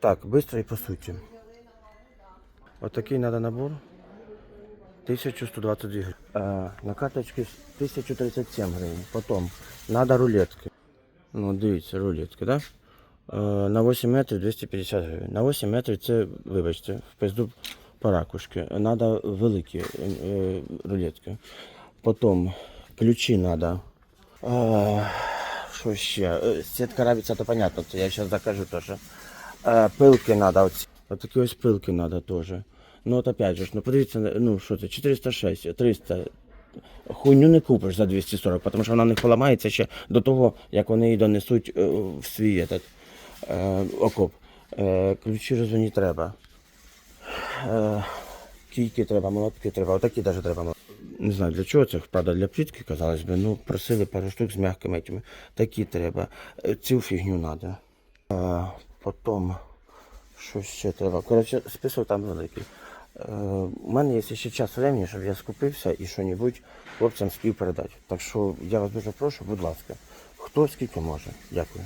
Так, быстро и по сути. Вот такий надо набор. 1122 гривен. А, на карточці 1037 гривень. Потім надо рулетки. Ну, дивіться, рулетки, да? Е, на 8 метрів 250 гривень. На 8 метрів це, вибачте, в пизду по ракушки. Надо великі е, рулетки. Потім ключі надо. Е, що ще? Е, Сітка рабиця, то понятно, це я зараз закажу теж. Е, пилки. Оці. От такі ось пилки надо теж. Ну от опять же, ну подивіться, ну що це, 406, 300. Хуйню не купиш за 240, тому що вона них поламається ще до того, як вони її донесуть е, в свій этот, е, окоп. Е, ключі розвині треба. Е, кійки треба, молотки треба, отакі навіть треба. молотки. Не знаю для чого це, правда, для плітки, казалось би, ну просили пару штук з м'якими. Такі треба. Е, Цю фігню треба. Потім, що ще треба? Коротше, список там великий. Е, у мене є ще час времени, щоб я скупився і що-небудь хлопцям спів передати. Так що я вас дуже прошу, будь ласка, хто скільки може. Дякую.